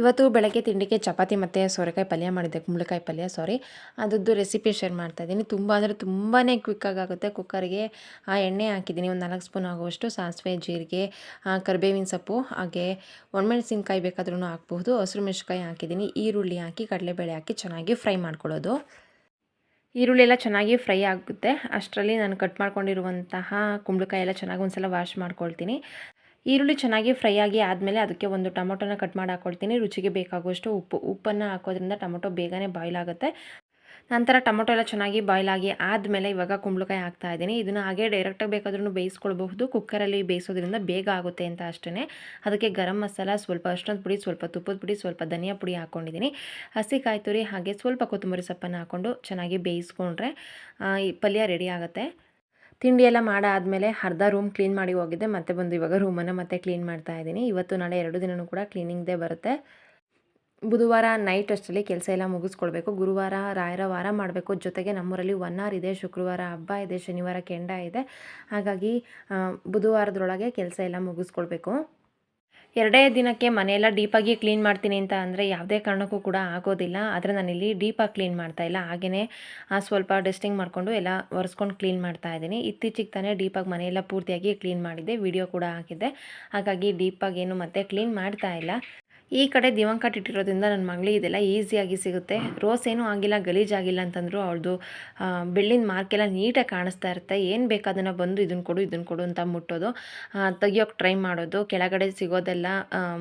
ಇವತ್ತು ಬೆಳಗ್ಗೆ ತಿಂಡಿಗೆ ಚಪಾತಿ ಮತ್ತು ಸೋರೆಕಾಯಿ ಪಲ್ಯ ಮಾಡಿದ್ದೆ, ಕುಂಬಳಕಾಯಿ ಪಲ್ಯ ಸಾರಿ ಅದದ್ದು ರೆಸಿಪಿ ಶೇರ್ ಮಾಡ್ತಾಯಿದ್ದೀನಿ ತುಂಬ ಅಂದರೆ ತುಂಬಾ ಕ್ವಿಕ್ಕಾಗಿ ಆಗುತ್ತೆ. ಕುಕ್ಕರ್ಗೆ ಆ, ಎಣ್ಣೆ ಹಾಕಿದ್ದೀನಿ. ಒಂದು ನಾಲ್ಕು ಸ್ಪೂನ್ ಆಗುವಷ್ಟು ಸಾಸಿವೆ, ಜೀರಿಗೆ ಕರಿಬೇವಿನ ಸೊಪ್ಪು, ಹಾಗೆ ಒಣಮೆಣಸಿನ್ಕಾಯಿ ಬೇಕಾದ್ರೂ ಹಾಕ್ಬಹುದು. ಹಸಿರು ಮೆಣಸಿನ್ಕಾಯಿ ಹಾಕಿದ್ದೀನಿ. ಈರುಳ್ಳಿ ಹಾಕಿ, ಕಡಲೆಬೇಳೆ ಹಾಕಿ ಚೆನ್ನಾಗಿ ಫ್ರೈ ಮಾಡ್ಕೊಳ್ಳೋದು. ಈರುಳ್ಳಿ ಎಲ್ಲ ಚೆನ್ನಾಗಿ ಫ್ರೈ ಆಗುತ್ತೆ. ಅಷ್ಟರಲ್ಲಿ ನಾನು ಕಟ್ ಮಾಡ್ಕೊಂಡಿರುವಂತಹ ಕುಂಬಳಕಾಯಿ ಎಲ್ಲ ಚೆನ್ನಾಗಿ ಒಂದ್ಸಲ ವಾಶ್ ಮಾಡ್ಕೊಳ್ತೀನಿ. ಈರುಳ್ಳಿ ಚೆನ್ನಾಗಿ ಫ್ರೈ ಆಗಿ ಆದಮೇಲೆ ಅದಕ್ಕೆ ಒಂದು ಟೊಮೊಟೊನ ಕಟ್ ಮಾಡಿ ಹಾಕ್ಕೊಳ್ತೀನಿ ರುಚಿಗೆ ಬೇಕಾಗುವಷ್ಟು ಉಪ್ಪು, ಉಪ್ಪನ್ನು ಹಾಕೋದ್ರಿಂದ ಟೊಮೊಟೊ ಬೇಗನೆ ಬಾಯ್ಲ್ ಆಗುತ್ತೆ. ನಂತರ ಟೊಮೊಟೊ ಎಲ್ಲ ಚೆನ್ನಾಗಿ ಬಾಯ್ಲ್ ಆಗಿ ಆದಮೇಲೆ ಇವಾಗ ಕುಂಬಳಕಾಯಿ ಹಾಕ್ತಾ ಇದ್ದೀನಿ. ಇದನ್ನು ಹಾಗೆ ಡೈರೆಕ್ಟಾಗಿ ಬೇಕಾದ್ರೂ ಬೇಯಿಸ್ಕೊಳ್ಬಹುದು. ಕುಕ್ಕರಲ್ಲಿ ಬೇಯಿಸೋದ್ರಿಂದ ಬೇಗ ಆಗುತ್ತೆ ಅಂತ ಅಷ್ಟೇ ಅದಕ್ಕೆ ಗರಂ ಮಸಾಲ, ಸ್ವಲ್ಪ ಅಷ್ಟೊಂದು ಪುಡಿ, ಸ್ವಲ್ಪ ತುಪ್ಪದ ಪುಡಿ, ಸ್ವಲ್ಪ ಧನಿಯಾ ಪುಡಿ ಹಾಕ್ಕೊಂಡಿದ್ದೀನಿ ಹಸಿ ಕಾಯಿ ತುರಿ ಹಾಗೆ ಸ್ವಲ್ಪ ಕೊತ್ತಂಬರಿ ಸೊಪ್ಪನ್ನು ಹಾಕ್ಕೊಂಡು ಚೆನ್ನಾಗಿ ಬೇಯಿಸ್ಕೊಂಡ್ರೆ ಈ ಪಲ್ಯ ರೆಡಿ ಆಗುತ್ತೆ. ತಿಂಡಿ ಎಲ್ಲ ಮಾಡಾದಮೇಲೆ ಅರ್ಧ ರೂಮ್ ಕ್ಲೀನ್ ಮಾಡಿ ಹೋಗಿದ್ದೆ. ಮತ್ತೆ ಬಂದು ಇವಾಗ ರೂಮನ್ನು ಮತ್ತೆ ಕ್ಲೀನ್ ಮಾಡ್ತಾ ಇದ್ದೀನಿ. ಇವತ್ತು ನಾಳೆ ಎರಡು ದಿನವೂ ಕೂಡ ಕ್ಲೀನಿಂಗ್ದೇ ಬರುತ್ತೆ. ಬುಧವಾರ ನೈಟ್ ಅಷ್ಟರಲ್ಲಿ ಕೆಲಸ ಎಲ್ಲ ಮುಗಿಸ್ಕೊಳ್ಬೇಕು. ಗುರುವಾರ, ರಾಯರ ವಾರ ಮಾಡಬೇಕು. ಜೊತೆಗೆ ನಮ್ಮೂರಲ್ಲಿ ಒನ್ ಆರ್ ಇದೆ. ಶುಕ್ರವಾರ ಹಬ್ಬ ಇದೆ. ಶನಿವಾರ ಕೆಂಡ ಇದೆ. ಹಾಗಾಗಿ ಬುಧವಾರದೊಳಗೆ ಕೆಲಸ ಎಲ್ಲ ಮುಗಿಸ್ಕೊಳ್ಬೇಕು. ಎರಡೇ ದಿನಕ್ಕೆ ಮನೆಯೆಲ್ಲ ಡೀಪಾಗಿ ಕ್ಲೀನ್ ಮಾಡ್ತೀನಿ ಅಂತ ಅಂದರೆ ಯಾವುದೇ ಕಾರಣಕ್ಕೂ ಕೂಡ ಆಗೋದಿಲ್ಲ. ಆದರೆ ನಾನಿಲ್ಲಿ ಡೀಪಾಗಿ ಕ್ಲೀನ್ ಮಾಡ್ತಾ ಇಲ್ಲ. ಹಾಗೆಯೇ ಸ್ವಲ್ಪ ಡಸ್ಟಿಂಗ್ ಮಾಡಿಕೊಂಡು ಎಲ್ಲ ಒರೆಸ್ಕೊಂಡು ಕ್ಲೀನ್ ಮಾಡ್ತಾ ಇದ್ದೀನಿ. ಇತ್ತೀಚೆಗೆ ತಾನೇ ಡೀಪಾಗಿ ಮನೆಯೆಲ್ಲ ಪೂರ್ತಿಯಾಗಿ ಕ್ಲೀನ್ ಮಾಡಿದ್ದೆ. ವಿಡಿಯೋ ಕೂಡ ಹಾಕಿದ್ದೆ. ಹಾಗಾಗಿ ಡೀಪಾಗಿ ಏನು ಮತ್ತೆ ಕ್ಲೀನ್ ಮಾಡ್ತಾ ಇಲ್ಲ. ಈ ಕಡೆ ದಿವಂಕಟ್ ಇಟ್ಟಿರೋದ್ರಿಂದ ನನ್ನ ಮಗಳಿಗೆ ಇದೆಲ್ಲ ಈಸಿಯಾಗಿ ಸಿಗುತ್ತೆ. ರೋಸ್ ಏನೂ ಆಗಿಲ್ಲ ಗಲೀಜಾಗಿಲ್ಲ ಅಂತಂದ್ರು ಅವ್ರದ್ದು ಬೆಳ್ಳಿನ ಮಾರ್ಕೆಲ್ಲ ನೀಟಾಗಿ ಕಾಣಿಸ್ತಾ ಇರುತ್ತೆ. ಏನು ಬೇಕು ಅದನ್ನು ಬಂದು ಇದನ್ನು ಕೊಡು ಇದನ್ನು ಕೊಡು ಅಂತ ಮುಟ್ಟೋದು. ತೆಗಿಯೋಕೆ ಟ್ರೈ ಮಾಡೋದು. ಕೆಳಗಡೆ ಸಿಗೋದೆಲ್ಲ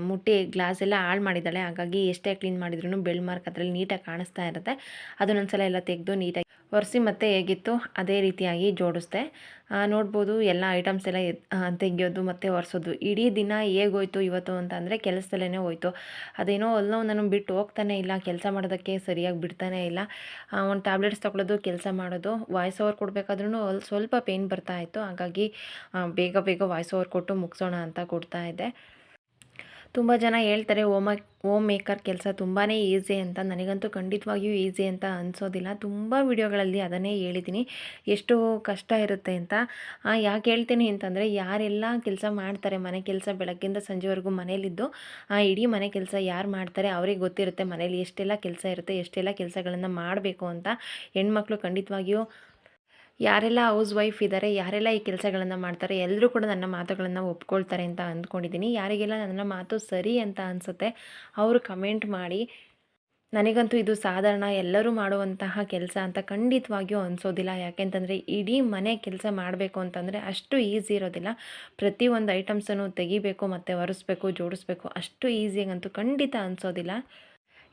ಮುಟ್ಟಿ ಗ್ಲಾಸ್ ಎಲ್ಲ ಹಾಳು ಮಾಡಿದ್ದಾಳೆ. ಹಾಗಾಗಿ ಎಷ್ಟೇ ಕ್ಲೀನ್ ಮಾಡಿದ್ರು ಬೆಳ್ ಮಾರ್ಕ್ ಅದರಲ್ಲಿ ನೀಟಾಗಿ ಕಾಣಿಸ್ತಾ ಇರುತ್ತೆ. ಅದನ್ನೊಂದ್ಸಲ ಎಲ್ಲ ತೆಗೆದು ನೀಟಾಗಿ ಒರೆಸಿ ಮತ್ತೆ ಹೇಗಿತ್ತು ಅದೇ ರೀತಿಯಾಗಿ ಜೋಡಿಸ್ದೆ. ನೋಡ್ಬೋದು ಎಲ್ಲ ಐಟಮ್ಸ್ ಎಲ್ಲ ತೆಗೆಯೋದು ಮತ್ತು ಒರೆಸೋದು. ಇಡೀ ದಿನ ಹೇಗೋಯ್ತು ಇವತ್ತು ಅಂತ ಅಂದರೆ ಕೆಲಸದಲ್ಲೇ ಹೋಯ್ತು. ಅದೇನೋ ಅಲ್ಲೋ ನಾನು ಬಿಟ್ಟು ಹೋಗ್ತಾನೆ ಇಲ್ಲ, ಕೆಲಸ ಮಾಡೋದಕ್ಕೆ ಸರಿಯಾಗಿ ಬಿಡ್ತಾನೆ ಇಲ್ಲ. ಒಂದು ಟ್ಯಾಬ್ಲೆಟ್ಸ್ ತೊಗೊಳೋದು ಕೆಲಸ ಮಾಡೋದು ವಾಯ್ಸ್ ಓವರ್ ಕೊಡಬೇಕಾದ್ರೂ ಅಲ್ಲಿ ಸ್ವಲ್ಪ ಪೇಯ್ನ್ ಬರ್ತಾ ಇತ್ತು. ಹಾಗಾಗಿ ಬೇಗ ಬೇಗ ವಾಯ್ಸ್ ಓವರ್ ಕೊಟ್ಟು ಮುಗಿಸೋಣ ಅಂತ ಕೊಡ್ತಾ ಇದ್ದೆ. ತುಂಬ ಜನ ಹೇಳ್ತಾರೆ ಹೋಮ ಹೋಮ್ ಮೇಕರ್ ಕೆಲಸ ತುಂಬಾ ಈಸಿ ಅಂತ. ನನಗಂತೂ ಖಂಡಿತವಾಗಿಯೂ ಈಸಿ ಅಂತ ಅನಿಸೋದಿಲ್ಲ. ತುಂಬ ವಿಡಿಯೋಗಳಲ್ಲಿ ಅದನ್ನೇ ಹೇಳಿದ್ದೀನಿ. ಎಷ್ಟು ಕಷ್ಟ ಇರುತ್ತೆ ಅಂತ. ಯಾಕೆ ಹೇಳ್ತೀನಿ ಅಂತಂದರೆ, ಯಾರೆಲ್ಲ ಕೆಲಸ ಮಾಡ್ತಾರೆ, ಮನೆ ಕೆಲಸ ಬೆಳಗ್ಗಿಂದ ಸಂಜೆವರೆಗೂ ಮನೇಲಿದ್ದು ಇಡೀ ಮನೆ ಕೆಲಸ ಯಾರು ಮಾಡ್ತಾರೆ ಅವ್ರಿಗೆ ಗೊತ್ತಿರುತ್ತೆ ಮನೇಲಿ ಎಷ್ಟೆಲ್ಲ ಕೆಲಸ ಇರುತ್ತೆ, ಎಷ್ಟೆಲ್ಲ ಕೆಲಸಗಳನ್ನು ಮಾಡಬೇಕು ಅಂತ. ಹೆಣ್ಮಕ್ಳು ಖಂಡಿತವಾಗಿಯೂ ಯಾರೆಲ್ಲ ಹೌಸ್ ವೈಫ್ ಇದ್ದಾರೆ ಯಾರೆಲ್ಲ ಈ ಕೆಲಸಗಳನ್ನು ಮಾಡ್ತಾರೆ ಎಲ್ಲರೂ ಕೂಡ ನನ್ನ ಮಾತುಗಳನ್ನು ಒಪ್ಕೊಳ್ತಾರೆ ಅಂತ ಅಂದ್ಕೊಂಡಿದ್ದೀನಿ. ಯಾರಿಗೆಲ್ಲ ನನ್ನ ಮಾತು ಸರಿ ಅಂತ ಅನಿಸುತ್ತೆ, ಅವರು ಕಮೆಂಟ್ ಮಾಡಿ, ನನಗಂತೂ ಇದು ಸಾಧಾರಣ, ಎಲ್ಲರೂ ಮಾಡುವಂತಹ ಕೆಲಸ ಅಂತ ಖಂಡಿತವಾಗಿಯೂ ಅನಿಸೋದಿಲ್ಲ. ಯಾಕೆಂತಂದರೆ ಇಡೀ ಮನೆ ಕೆಲಸ ಮಾಡಬೇಕು ಅಂತಂದರೆ ಅಷ್ಟು ಈಸಿ ಇರೋದಿಲ್ಲ. ಪ್ರತಿಯೊಂದು ಐಟಮ್ಸನ್ನು ತೆಗಿಬೇಕು, ಮತ್ತು ಒರೆಸ್ಬೇಕು, ಜೋಡಿಸ್ಬೇಕು, ಅಷ್ಟು ಈಸಿಯಾಗಂತೂ ಖಂಡಿತ ಅನಿಸೋದಿಲ್ಲ.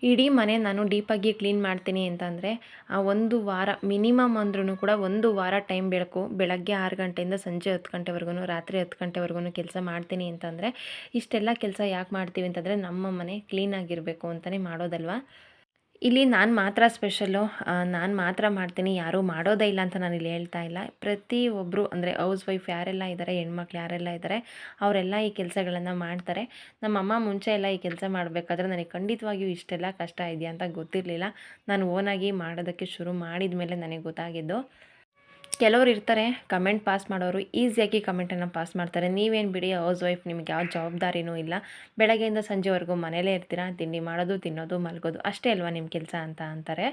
ಇಡೀ ಮನೆ ನಾನು ಡೀಪಾಗಿ ಕ್ಲೀನ್ ಮಾಡ್ತೀನಿ ಅಂತಂದರೆ, ಆ ಒಂದು ವಾರ ಮಿನಿಮಮ್ ಅಂದ್ರೂ ಕೂಡ ಒಂದು ವಾರ ಟೈಮ್ ಬೇಕು ಬೆಳಗ್ಗೆ ಆರು ಗಂಟೆಯಿಂದ ಸಂಜೆ ಹತ್ತು ಗಂಟೆವರೆಗೂ ರಾತ್ರಿ ಹತ್ತು ಗಂಟೆವರೆಗೂ ಕೆಲಸ ಮಾಡ್ತೀನಿ ಅಂತಂದರೆ, ಇಷ್ಟೆಲ್ಲ ಕೆಲಸ ಯಾಕೆ ಮಾಡ್ತೀವಿ ಅಂತಂದರೆ ನಮ್ಮ ಮನೆ ಕ್ಲೀನಾಗಿರಬೇಕು ಅಂತಲೇ ಮಾಡೋದಲ್ವಾ? ಇಲ್ಲಿ ನಾನು ಮಾತ್ರ ಸ್ಪೆಷಲ್ಲು ನಾನು ಮಾತ್ರ ಮಾಡ್ತೀನಿ, ಯಾರೂ ಮಾಡೋದೇ ಇಲ್ಲ ಅಂತ ನಾನು ಇಲ್ಲಿ ಹೇಳ್ತಾ ಇಲ್ಲ. ಪ್ರತಿಯೊಬ್ಬರು ಅಂದರೆ ಹೌಸ್ ವೈಫ್ ಯಾರೆಲ್ಲ ಇದ್ದಾರೆ ಹೆಣ್ಮಕ್ಳು ಯಾರೆಲ್ಲ ಇದ್ದಾರೆ ಅವರೆಲ್ಲ ಈ ಕೆಲಸಗಳನ್ನು ಮಾಡ್ತಾರೆ. ನಮ್ಮಮ್ಮ ಮುಂಚೆ ಎಲ್ಲ ಈ ಕೆಲಸ ಮಾಡಬೇಕಾದ್ರೆ ನನಗೆ ಖಂಡಿತವಾಗಿಯೂ ಇಷ್ಟೆಲ್ಲ ಕಷ್ಟ ಇದೆಯಾ ಅಂತ ಗೊತ್ತಿರಲಿಲ್ಲ. ನಾನು ಓನಾಗಿ ಮಾಡೋದಕ್ಕೆ ಶುರು ಮಾಡಿದ ಮೇಲೆ ನನಗೆ ಗೊತ್ತಾಗಿದ್ದು. ಕೆಲವರು ಇರ್ತಾರೆ ಕಮೆಂಟ್ ಪಾಸ್ ಮಾಡೋರು ಈಸಿಯಾಗಿ ಕಮೆಂಟನ್ನು ಪಾಸ್ ಮಾಡ್ತಾರೆ. ನೀವೇನು ಬಿಡಿ ಹೌಸ್ ವೈಫ್ ನಿಮ್ಗೆ ಯಾವ ಜವಾಬ್ದಾರಿನೂ ಇಲ್ಲ. ಬೆಳಗ್ಗೆಯಿಂದ ಸಂಜೆವರೆಗೂ ಮನೇಲೇ ಇರ್ತೀರಾ? ತಿಂಡಿ ಮಾಡೋದು ತಿನ್ನೋದು ಮಲಗೋದು ಅಷ್ಟೇ ಅಲ್ವಾ ನಿಮ್ಮ ಕೆಲಸ ಅಂತ ಅಂತಾರೆ.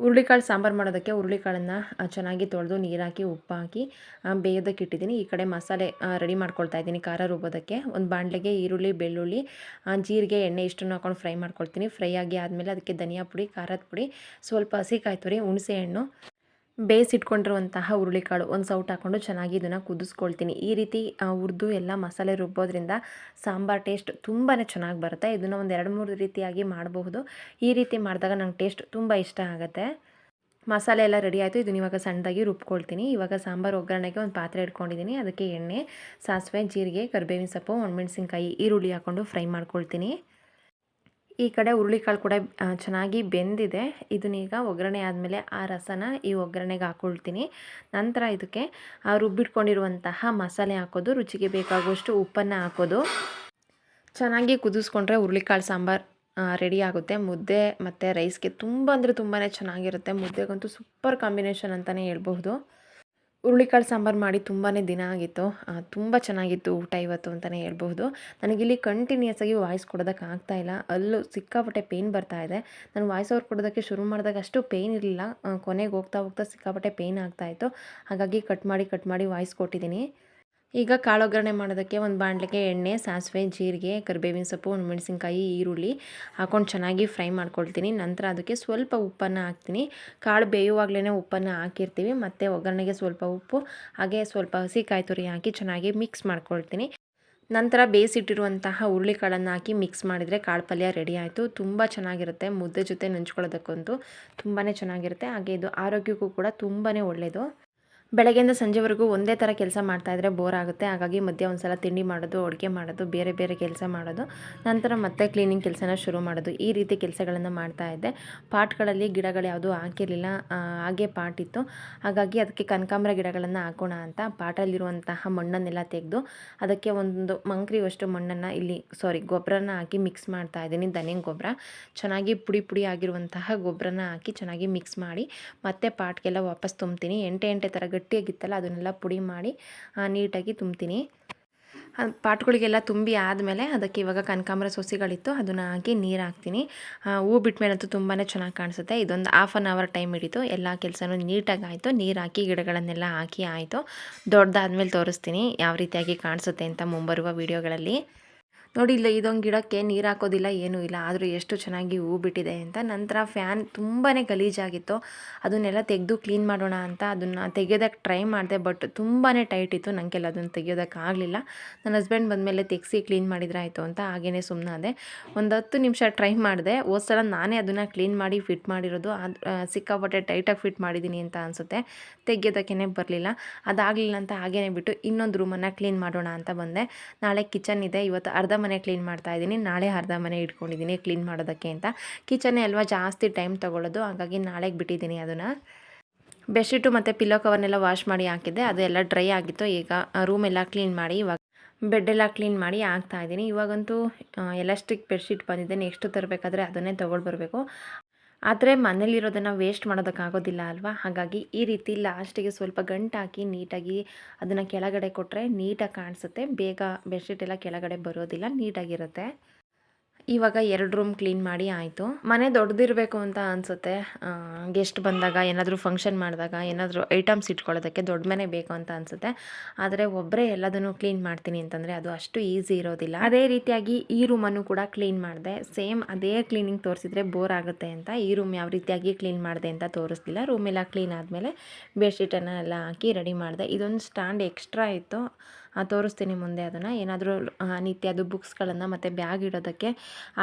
ಹುರುಳಿಕಾಳು ಸಾಂಬಾರು ಮಾಡೋದಕ್ಕೆ ಹುರುಳಿಕಾಳನ್ನು ಚೆನ್ನಾಗಿ ತೊಳೆದು ನೀರಾಕಿ ಹಾಕಿ ಉಪ್ಪು ಹಾಕಿ ಆ, ಬೇಯೋದಕ್ಕೆ ಇಟ್ಟಿದ್ದೀನಿ. ಈ ಕಡೆ ಮಸಾಲೆ ರೆಡಿ ಮಾಡ್ಕೊಳ್ತಾ ಇದ್ದೀನಿ ಖಾರ ರುಬ್ಬೋದಕ್ಕೆ. ಒಂದು ಬಾಣಲೆಗೆ ಈರುಳ್ಳಿ ಬೆಳ್ಳುಳ್ಳಿ ಜೀರಿಗೆ ಎಣ್ಣೆ ಇಷ್ಟನ್ನು ಹಾಕೊಂಡು ಫ್ರೈ ಮಾಡ್ಕೊಳ್ತೀನಿ. ಫ್ರೈ ಆಗಿ ಆದಮೇಲೆ ಅದಕ್ಕೆ ಧನಿಯಾ ಪುಡಿ ಖಾರದ ಪುಡಿ ಸ್ವಲ್ಪ ಹಸಿಕಾಯಿ ತುರಿ ಹುಣಸೆ ಹಣ್ಣು ಬೇಯಿಸಿಟ್ಕೊಂಡಿರುವಂತಹ ಹುರುಳಿಕಾಳು ಒಂದು ಸೌಟ್ ಹಾಕ್ಕೊಂಡು ಚೆನ್ನಾಗಿ ಇದನ್ನು ಕುದಿಸ್ಕೊಳ್ತೀನಿ. ಈ ರೀತಿ ಹುರಿದು ಎಲ್ಲ ಮಸಾಲೆ ರುಬ್ಬೋದ್ರಿಂದ ಸಾಂಬಾರ್ ಟೇಸ್ಟ್ ತುಂಬಾ ಚೆನ್ನಾಗಿ ಬರುತ್ತೆ. ಇದನ್ನು ಒಂದು ಎರಡು ಮೂರು ರೀತಿಯಾಗಿ ಮಾಡಬಹುದು. ಈ ರೀತಿ ಮಾಡಿದಾಗ ನಂಗೆ ಟೇಸ್ಟ್ ತುಂಬ ಇಷ್ಟ ಆಗುತ್ತೆ. ಮಸಾಲೆ ಎಲ್ಲ ರೆಡಿ ಆಯಿತು. ಇದನ್ನ ಇವಾಗ ಸಣ್ಣದಾಗಿ ರುಬ್ಕೊಳ್ತೀನಿ. ಇವಾಗ ಸಾಂಬಾರು ಒಗ್ಗರಣೆಗೆ ಒಂದು ಪಾತ್ರೆ ಇಟ್ಕೊಂಡಿದ್ದೀನಿ ಅದಕ್ಕೆ ಎಣ್ಣೆ, ಸಾಸಿವೆ, ಜೀರಿಗೆ, ಕರಿಬೇವಿನ ಸೊಪ್ಪು, ಒಣಮೆಣಸಿನ್ಕಾಯಿ, ಈರುಳ್ಳಿ ಹಾಕ್ಕೊಂಡು ಫ್ರೈ ಮಾಡ್ಕೊಳ್ತೀನಿ. ಈ ಕಡೆ ಹುರುಳಿಕಾಳು ಕೂಡ ಚೆನ್ನಾಗಿ ಬೆಂದಿದೆ. ಇದನ್ನೀಗ ಒಗ್ಗರಣೆ ಆದಮೇಲೆ ಆ ರಸನ ಈ ಒಗ್ಗರಣೆಗೆ ಹಾಕ್ಕೊಳ್ತೀನಿ ನಂತರ ಇದಕ್ಕೆ ಆ ರುಬ್ಬಿಟ್ಕೊಂಡಿರುವಂತಹ ಮಸಾಲೆ ಹಾಕೋದು, ರುಚಿಗೆ ಬೇಕಾಗುವಷ್ಟು ಉಪ್ಪನ್ನು ಹಾಕೋದು. ಚೆನ್ನಾಗಿ ಕುದಿಸ್ಕೊಂಡ್ರೆ ಹುರುಳಿಕಾಳು ಸಾಂಬಾರು ರೆಡಿ ಆಗುತ್ತೆ. ಮುದ್ದೆ ಮತ್ತು ರೈಸ್ಗೆ ತುಂಬ ಅಂದರೆ ತುಂಬಾ ಚೆನ್ನಾಗಿರುತ್ತೆ. ಮುದ್ದೆಗಂತೂ ಸೂಪರ್ ಕಾಂಬಿನೇಷನ್ ಅಂತಲೇ ಹೇಳ್ಬಹುದು. ಹುರುಳಿಕಾಳು ಸಾಂಬಾರು ಮಾಡಿ ತುಂಬಾ ದಿನ ಆಗಿತ್ತು. ತುಂಬ ಚೆನ್ನಾಗಿತ್ತು ಊಟ ಇವತ್ತು ಅಂತಲೇ ಹೇಳ್ಬಹುದು. ನನಗಿಲ್ಲಿ ಕಂಟಿನ್ಯೂಸ್ ಆಗಿ ವಾಯ್ಸ್ ಕೊಡೋದಕ್ಕೆ ಆಗ್ತಾ ಇಲ್ಲ. ಅಲ್ಲೂ ಸಿಕ್ಕಾಪಟ್ಟೆ ಪೇಯ್ನ್ ಬರ್ತಾ ಇದೆ. ನಾನು ವಾಯ್ಸ್ ಓವರ್ ಕೊಡೋದಕ್ಕೆ ಶುರು ಮಾಡಿದಾಗ ಅಷ್ಟು ಪೇಯ್ನ್ ಇರಲಿಲ್ಲ. ಕೊನೆಗೆ ಹೋಗ್ತಾ ಹೋಗ್ತಾ ಸಿಕ್ಕಾಪಟ್ಟೆ ಪೇಯ್ನ್ ಆಗ್ತಾಯಿತ್ತು ಹಾಗಾಗಿ ಕಟ್ ಮಾಡಿ ಕಟ್ ಮಾಡಿ ವಾಯ್ಸ್ ಕೊಟ್ಟಿದ್ದೀನಿ. ಈಗ ಕಾಳು ಒಗ್ಗರಣೆ ಮಾಡೋದಕ್ಕೆ ಒಂದು ಬಾಣಲೆಗೆ ಎಣ್ಣೆ, ಸಾಸಿವೆ, ಜೀರಿಗೆ, ಕರಿಬೇವಿನ ಸೊಪ್ಪು ಮೆಣಸಿನ್ಕಾಯಿ, ಈರುಳ್ಳಿ ಹಾಕೊಂಡು ಚೆನ್ನಾಗಿ ಫ್ರೈ ಮಾಡ್ಕೊಳ್ತೀನಿ. ನಂತರ ಅದಕ್ಕೆ ಸ್ವಲ್ಪ ಉಪ್ಪನ್ನು ಹಾಕ್ತೀನಿ. ಕಾಳು ಬೇಯುವಾಗಲೇ ಉಪ್ಪನ್ನು ಹಾಕಿರ್ತೀವಿ. ಮತ್ತು ಒಗ್ಗರಣೆಗೆ ಸ್ವಲ್ಪ ಉಪ್ಪು, ಹಾಗೆ ಸ್ವಲ್ಪ ಹಸಿ ಕಾಯಿ ತುರಿ ಹಾಕಿ ಚೆನ್ನಾಗಿ ಮಿಕ್ಸ್ ಮಾಡ್ಕೊಳ್ತೀನಿ. ನಂತರ ಬೇಯಿಸಿಟ್ಟಿರುವಂತಹ ಹುರುಳಿಕಾಳನ್ನು ಹಾಕಿ ಮಿಕ್ಸ್ ಮಾಡಿದರೆ ಕಾಳು ಪಲ್ಯ ರೆಡಿ ಆಯಿತು. ತುಂಬ ಚೆನ್ನಾಗಿರುತ್ತೆ. ಮುದ್ದೆ ಜೊತೆ ನೆಂಚ್ಕೊಳ್ಳೋದಕ್ಕಂತೂ ತುಂಬಾ ಚೆನ್ನಾಗಿರುತ್ತೆ. ಹಾಗೆ ಇದು ಆರೋಗ್ಯಕ್ಕೂ ಕೂಡ ತುಂಬಾ ಒಳ್ಳೆಯದು ಬೆಳಗ್ಗೆಯಿಂದ ಸಂಜೆವರೆಗೂ ಒಂದೇ ಥರ ಕೆಲಸ ಮಾಡ್ತಾಯಿದ್ರೆ ಬೋರ್ ಆಗುತ್ತೆ. ಹಾಗಾಗಿ ಮಧ್ಯ ಒಂದು ಸಲ ತಿಂಡಿ ಮಾಡೋದು, ಅಡುಗೆ ಮಾಡೋದು, ಬೇರೆ ಬೇರೆ ಕೆಲಸ ಮಾಡೋದು, ನಂತರ ಮತ್ತೆ ಕ್ಲೀನಿಂಗ್ ಕೆಲಸನ ಶುರು ಮಾಡೋದು. ಈ ರೀತಿ ಕೆಲಸಗಳನ್ನು ಮಾಡ್ತಾ ಇದ್ದೆ. ಪಾಟ್ಗಳಲ್ಲಿ ಗಿಡಗಳು ಯಾವುದೂ ಹಾಕಿರಲಿಲ್ಲ. ಹಾಗೆ ಪಾಟ್ ಇತ್ತು. ಹಾಗಾಗಿ ಅದಕ್ಕೆ ಕನಕಾಂಬರ ಗಿಡಗಳನ್ನು ಹಾಕೋಣ ಅಂತ ಪಾಟಲ್ಲಿರುವಂತಹ ಮಣ್ಣನ್ನೆಲ್ಲ ತೆಗೆದು, ಅದಕ್ಕೆ ಒಂದು ಮಂಕ್ರಿವಷ್ಟು ಮಣ್ಣನ್ನು ಇಲ್ಲಿ ಸಾರಿ ಗೊಬ್ಬರನ ಹಾಕಿ ಮಿಕ್ಸ್ ಮಾಡ್ತಾ ಇದ್ದೀನಿ. ದನಿ ಗೊಬ್ಬರ. ಚೆನ್ನಾಗಿ ಪುಡಿ ಪುಡಿ ಆಗಿರುವಂತಹ ಗೊಬ್ಬರನ ಹಾಕಿ ಚೆನ್ನಾಗಿ ಮಿಕ್ಸ್ ಮಾಡಿ ಮತ್ತೆ ಪಾಟ್ಗೆಲ್ಲ ವಾಪಸ್ ತುಂಬ್ತೀನಿ. ಎಂಟೆ ಎಂಟೆ ಥರ ಗಟ್ಟಿಯಾಗಿತ್ತಲ್ಲ, ಅದನ್ನೆಲ್ಲ ಪುಡಿ ಮಾಡಿ ನೀಟಾಗಿ ತುಂಬ್ತೀನಿ. ಪಾಟ್ಗಳಿಗೆಲ್ಲ ತುಂಬಿ ಆದಮೇಲೆ ಅದಕ್ಕೆ ಇವಾಗ ಕನಕಾಂಬರ ಸೊಸಿಗಳಿತ್ತು, ಅದನ್ನು ಹಾಕಿ ನೀರು ಹಾಕ್ತೀನಿ. ಹೂ ಬಿಟ್ಟ ಮೇಲಂತೂ ತುಂಬಾ ಚೆನ್ನಾಗಿ ಕಾಣಿಸುತ್ತೆ. ಇದೊಂದು ಹಾಫ್ ಆನ್ ಅವರ್ ಟೈಮ್ ಹಿಡಿತು. ಎಲ್ಲ ಕೆಲಸನೂ ನೀಟಾಗಿ ಆಯಿತು. ನೀರು ಹಾಕಿ ಗಿಡಗಳನ್ನೆಲ್ಲ ಹಾಕಿ ಆಯಿತು. ದೊಡ್ಡದಾದ್ಮೇಲೆ ತೋರಿಸ್ತೀನಿ ಯಾವ ರೀತಿಯಾಗಿ ಕಾಣಿಸುತ್ತೆ ಅಂತ ಮುಂಬರುವ ವೀಡಿಯೋಗಳಲ್ಲಿ ನೋಡಿ, ಇಲ್ಲ, ಇದೊಂದು ಗಿಡಕ್ಕೆ ನೀರು ಹಾಕೋದಿಲ್ಲ, ಏನೂ ಇಲ್ಲ, ಆದರೂ ಎಷ್ಟು ಚೆನ್ನಾಗಿ ಹೂ ಬಿಟ್ಟಿದೆ ಅಂತ. ನಂತರ ಫ್ಯಾನ್ ತುಂಬಾ ಗಲೀಜಾಗಿತ್ತು. ಅದನ್ನೆಲ್ಲ ತೆಗೆದು ಕ್ಲೀನ್ ಮಾಡೋಣ ಅಂತ ಅದನ್ನು ತೆಗೆಯೋದಕ್ಕೆ ಟ್ರೈ ಮಾಡಿದೆ, ಬಟ್ ತುಂಬಾ ಟೈಟ್ ಇತ್ತು. ನನಗೆಲ್ಲ ಅದನ್ನು ತೆಗೆಯೋದಕ್ಕೆ ಆಗಲಿಲ್ಲ. ನನ್ನ ಹಸ್ಬೆಂಡ್ ಬಂದಮೇಲೆ ತೆಗೆಸಿ ಕ್ಲೀನ್ ಮಾಡಿದ್ರೆ ಅಂತ ಹಾಗೇ ಸುಮ್ಮನಾದೆ ಒಂದು ಹತ್ತು ನಿಮಿಷ ಟ್ರೈ ಮಾಡಿದೆ. ಹೋದ್ಸಲ ನಾನೇ ಅದನ್ನು ಕ್ಲೀನ್ ಮಾಡಿ ಫಿಟ್ ಮಾಡಿರೋದು. ಅದು ಸಿಕ್ಕಾಪಟ್ಟೆ ಟೈಟಾಗಿ ಫಿಟ್ ಮಾಡಿದ್ದೀನಿ ಅಂತ ಅನಿಸುತ್ತೆ. ತೆಗೆಯೋದಕ್ಕೇ ಬರಲಿಲ್ಲ. ಅದಾಗಲಿಲ್ಲ ಅಂತ ಹಾಗೇ ಬಿಟ್ಟು ಇನ್ನೊಂದು ರೂಮನ್ನು ಕ್ಲೀನ್ ಮಾಡೋಣ ಅಂತ ಬಂದೆ. ನಾಳೆ ಕಿಚನ್ ಇದೆ. ಇವತ್ತು ಅರ್ಧ ಮನೆ ಕ್ಲೀನ್ ಮಾಡ್ತಾ ಇದ್ದೀನಿ. ನಾಳೆ ಅರ್ಧ ಮನೆ ಇಟ್ಕೊಂಡಿದ್ದೀನಿ ಕ್ಲೀನ್ ಮಾಡೋದಕ್ಕೆ ಅಂತ. ಕಿಚನ್ನೇ ಅಲ್ವಾ ಜಾಸ್ತಿ ಟೈಮ್ ತೊಗೊಳ್ಳೋದು. ಹಾಗಾಗಿ ನಾಳೆಗೆ ಬಿಟ್ಟಿದ್ದೀನಿ ಅದನ್ನು. ಬೆಡ್ಶೀಟು ಮತ್ತು ಪಿಲ್ಲೋ ಕವರ್ನೆಲ್ಲ ವಾಶ್ ಮಾಡಿ ಹಾಕಿದ್ದೆ. ಅದೆಲ್ಲ ಡ್ರೈ ಆಗಿತ್ತು. ಈಗ ರೂಮೆಲ್ಲ ಕ್ಲೀನ್ ಮಾಡಿ ಇವಾಗ ಬೆಡ್ಡೆಲ್ಲ ಕ್ಲೀನ್ ಮಾಡಿ ಹಾಕ್ತಾ ಇದ್ದೀನಿ. ಇವಾಗಂತೂ ಎಲಾಸ್ಟಿಕ್ ಬೆಡ್ಶೀಟ್ ಬಂದಿದೆ. ನೆಕ್ಸ್ಟ್ ತರಬೇಕಾದ್ರೆ ಅದನ್ನೇ ತೊಗೊಳ್ಬರ್ಬೇಕು ಬರಬೇಕು. ಆದರೆ ಮನೇಲಿರೋದನ್ನು ವೇಸ್ಟ್ ಮಾಡೋದಕ್ಕಾಗೋದಿಲ್ಲ ಅಲ್ವಾ? ಹಾಗಾಗಿ ಈ ರೀತಿ ಲಾಸ್ಟಿಗೆ ಸ್ವಲ್ಪ ಗಂಟಾಕಿ ನೀಟಾಗಿ ಅದನ್ನು ಕೆಳಗಡೆ ಕೊಟ್ಟರೆ ನೀಟಾಗಿ ಕಾಣಿಸುತ್ತೆ. ಬೇಗ ಬೆಡ್ಶೀಟ್ ಎಲ್ಲ ಕೆಳಗಡೆ ಬರೋದಿಲ್ಲ, ನೀಟಾಗಿರುತ್ತೆ. ಇವಾಗ ಎರಡು ರೂಮ್ ಕ್ಲೀನ್ ಮಾಡಿ ಆಯಿತು. ಮನೆ ದೊಡ್ಡದಿರಬೇಕು ಅಂತ ಅನಿಸುತ್ತೆ. ಗೆಸ್ಟ್ ಬಂದಾಗ, ಏನಾದರೂ ಫಂಕ್ಷನ್ ಮಾಡಿದಾಗ, ಏನಾದರೂ ಐಟಮ್ಸ್ ಇಟ್ಕೊಳ್ಳೋದಕ್ಕೆ ದೊಡ್ಡ ಮನೆ ಬೇಕು ಅಂತ ಅನಿಸುತ್ತೆ. ಆದರೆ ಒಬ್ಬರೇ ಎಲ್ಲದನ್ನು ಕ್ಲೀನ್ ಮಾಡ್ತೀನಿ ಅಂತಂದರೆ ಅದು ಅಷ್ಟು ಈಸಿ ಇರೋದಿಲ್ಲ. ಅದೇ ರೀತಿಯಾಗಿ ಈ ರೂಮನ್ನು ಕೂಡ ಕ್ಲೀನ್ ಮಾಡಿದೆ. ಸೇಮ್ ಅದೇ ಕ್ಲೀನಿಂಗ್ ತೋರಿಸಿದ್ರೆ ಬೋರ್ ಆಗುತ್ತೆ ಅಂತ ಈ ರೂಮ್ ಯಾವ ರೀತಿಯಾಗಿ ಕ್ಲೀನ್ ಮಾಡಿದೆ ಅಂತ ತೋರಿಸ್ತಿಲ್ಲ ರೂಮೆಲ್ಲ ಕ್ಲೀನ್ ಆದಮೇಲೆ ಬೆಡ್ಶೀಟನ್ನು ಎಲ್ಲ ಹಾಕಿ ರೆಡಿ ಮಾಡಿದೆ. ಇದೊಂದು ಸ್ಟ್ಯಾಂಡ್ ಎಕ್ಸ್ಟ್ರಾ ಇತ್ತು. ತೋರಿಸ್ತೀನಿ ಮುಂದೆ ಅದನ್ನು. ಏನಾದರೂ ನಿತ್ಯದ್ದು ಬುಕ್ಸ್ಗಳನ್ನು ಮತ್ತು ಬ್ಯಾಗ್ ಇಡೋದಕ್ಕೆ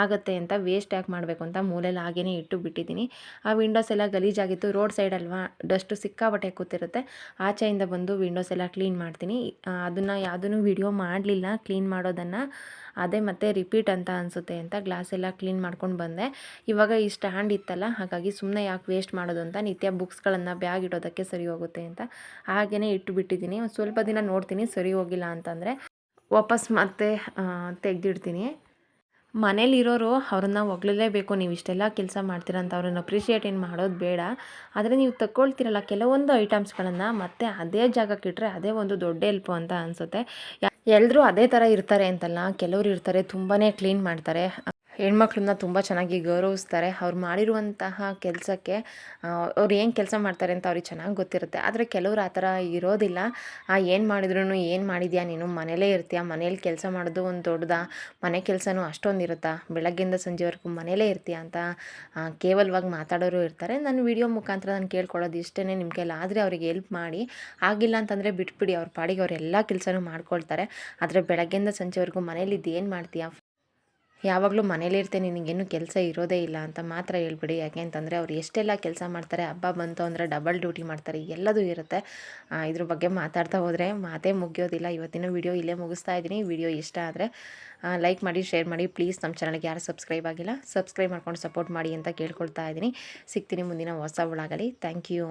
ಆಗುತ್ತೆ ಅಂತ ವೇಸ್ಟ್ ಯಾಕೆ ಮಾಡಬೇಕು ಅಂತ ಮೂಲೆಯಲ್ಲಿ ಹಾಗೇ ಇಟ್ಟು ಬಿಟ್ಟಿದ್ದೀನಿ. ಆ ವಿಂಡೋಸ್ ಎಲ್ಲ ಗಲೀಜಾಗಿತ್ತು. ರೋಡ್ ಸೈಡ್ ಅಲ್ವಾ? ಡಸ್ಟು ಸಿಕ್ಕಾಬಟ್ಟೆ ಕೂತಿರುತ್ತೆ. ಆಚೆಯಿಂದ ಬಂದು ವಿಂಡೋಸ್ ಎಲ್ಲ ಕ್ಲೀನ್ ಮಾಡ್ತೀನಿ. ಅದನ್ನು ಯಾವುದೂ ವಿಡಿಯೋ ಮಾಡಲಿಲ್ಲ. ಕ್ಲೀನ್ ಮಾಡೋದನ್ನು ಅದೇ ಮತ್ತೆ ರಿಪೀಟ್ ಅಂತ ಅನಿಸುತ್ತೆ ಅಂತ ಗ್ಲಾಸ್ ಎಲ್ಲ ಕ್ಲೀನ್ ಮಾಡ್ಕೊಂಡು ಬಂದೆ. ಇವಾಗ ಈ ಸ್ಟ್ಯಾಂಡ್ ಇತ್ತಲ್ಲ, ಹಾಗಾಗಿ ಸುಮ್ಮನೆ ಯಾಕೆ ವೇಸ್ಟ್ ಮಾಡೋದು ಅಂತ ನಿತ್ಯ ಬುಕ್ಸ್ಗಳನ್ನು ಬ್ಯಾಗ್ ಇಡೋದಕ್ಕೆ ಸರಿ ಹೋಗುತ್ತೆ ಅಂತ ಹಾಗೆಯೇ ಇಟ್ಟು ಬಿಟ್ಟಿದ್ದೀನಿ. ಒಂದು ಸ್ವಲ್ಪ ದಿನ ನೋಡ್ತೀನಿ, ಸರಿ ಹೋಗಿಲ್ಲ ಅಂತಂದರೆ ವಾಪಸ್ ಮತ್ತೆ ತೆಗೆದಿಡ್ತೀನಿ. ಮನೇಲಿರೋರು ಅವ್ರನ್ನ ಹೊಗಳಲೇಬೇಕು, ನೀವು ಇಷ್ಟೆಲ್ಲ ಕೆಲಸ ಮಾಡ್ತೀರಂತ ಅವ್ರನ್ನ ಅಪ್ರಿಷಿಯೇಟ್ ಏನು ಮಾಡೋದು ಬೇಡ. ಆದರೆ ನೀವು ತಗೊಳ್ತೀರಲ್ಲ ಕೆಲವೊಂದು ಐಟಮ್ಸ್ಗಳನ್ನು ಮತ್ತೆ ಅದೇ ಜಾಗಕ್ಕೆ ಇಟ್ಟರೆ ಅದೇ ಒಂದು ದೊಡ್ಡ ಹೆಲ್ಪು ಅಂತ ಅನಿಸುತ್ತೆ. ಎಲ್ಲರೂ ಅದೇ ಥರ ಇರ್ತಾರೆ ಅಂತಲ್ಲ, ಕೆಲವರು ಇರ್ತಾರೆ ತುಂಬಾ ಕ್ಲೀನ್ ಮಾಡ್ತಾರೆ. ಹೆಣ್ಮಕ್ಳನ್ನ ತುಂಬ ಚೆನ್ನಾಗಿ ಗೌರವಿಸ್ತಾರೆ. ಅವ್ರು ಮಾಡಿರುವಂತಹ ಕೆಲಸಕ್ಕೆ ಅವ್ರು ಏನು ಕೆಲಸ ಮಾಡ್ತಾರೆ ಅಂತ ಅವ್ರಿಗೆ ಚೆನ್ನಾಗಿ ಗೊತ್ತಿರುತ್ತೆ. ಆದರೆ ಕೆಲವ್ರು ಆ ಥರ ಇರೋದಿಲ್ಲ. ಏನು ಮಾಡಿದ್ರು ಏನು ಮಾಡಿದ್ಯಾ? ನೀನು ಮನೇಲೇ ಇರ್ತೀಯ? ಮನೇಲಿ ಕೆಲಸ ಮಾಡೋದು ಒಂದು ದೊಡ್ಡದ? ಮನೆ ಕೆಲಸನೂ ಅಷ್ಟೊಂದು ಇರುತ್ತಾ? ಬೆಳಗ್ಗೆಯಿಂದ ಸಂಜೆವರೆಗೂ ಮನೇಲೇ ಇರ್ತೀಯ ಅಂತ ಕೇವಲವಾಗಿ ಮಾತಾಡೋರು ಇರ್ತಾರೆ. ನಾನು ವಿಡಿಯೋ ಮುಖಾಂತರ ನಾನು ಕೇಳ್ಕೊಳ್ಳೋದು ಇಷ್ಟೇ ನಿಮ್ಮ ಕೈಲಿ. ಆದರೆ ಅವ್ರಿಗೆ ಹೆಲ್ಪ್ ಮಾಡಿ. ಆಗಿಲ್ಲ ಅಂತಂದರೆ ಬಿಟ್ಬಿಡಿ. ಅವ್ರ ಪಾಡಿಗೆ ಅವರೆಲ್ಲ ಕೆಲಸನೂ ಮಾಡ್ಕೊಳ್ತಾರೆ. ಆದರೆ ಬೆಳಗ್ಗೆಯಿಂದ ಸಂಜೆವರೆಗೂ ಮನೇಲಿ ಏನು ಮಾಡ್ತೀಯಾ? ಯಾವಾಗಲೂ ಮನೇಲಿರ್ತೇನೆ ನಿನಗೇನು ಕೆಲಸ ಇರೋದೇ ಇಲ್ಲ ಅಂತ ಮಾತ್ರ ಹೇಳ್ಬಿಡಿ. ಯಾಕೆ ಅಂತಂದರೆ ಅವ್ರು ಎಷ್ಟೆಲ್ಲ ಕೆಲಸ ಮಾಡ್ತಾರೆ, ಹಬ್ಬ ಬಂತು ಅಂದರೆ ಡಬಲ್ ಡ್ಯೂಟಿ ಮಾಡ್ತಾರೆ, ಎಲ್ಲದೂ ಇರುತ್ತೆ. ಇದ್ರ ಬಗ್ಗೆ ಮಾತಾಡ್ತಾ ಹೋದರೆ ಮಾತೇ ಮುಗಿಯೋದಿಲ್ಲ. ಇವತ್ತಿನ ವೀಡಿಯೋ ಇಲ್ಲೇ ಮುಗಿಸ್ತಾ ಇದ್ದೀನಿ. ವಿಡಿಯೋ ಇಷ್ಟ ಆದರೆ ಲೈಕ್ ಮಾಡಿ ಶೇರ್ ಮಾಡಿ. ಪ್ಲೀಸ್ ನಮ್ಮ ಚಾನಲ್ಗೆ ಯಾರು ಸಬ್ಸ್ಕ್ರೈಬ್ ಆಗಿಲ್ಲ ಸಬ್ಸ್ಕ್ರೈಬ್ ಮಾಡ್ಕೊಂಡು ಸಪೋರ್ಟ್ ಮಾಡಿ ಅಂತ ಕೇಳ್ಕೊಳ್ತಾ ಇದ್ದೀನಿ. ಸಿಗ್ತೀನಿ ಮುಂದಿನ ಹೊಸ ಒಳಗಲಿ ಥ್ಯಾಂಕ್ ಯು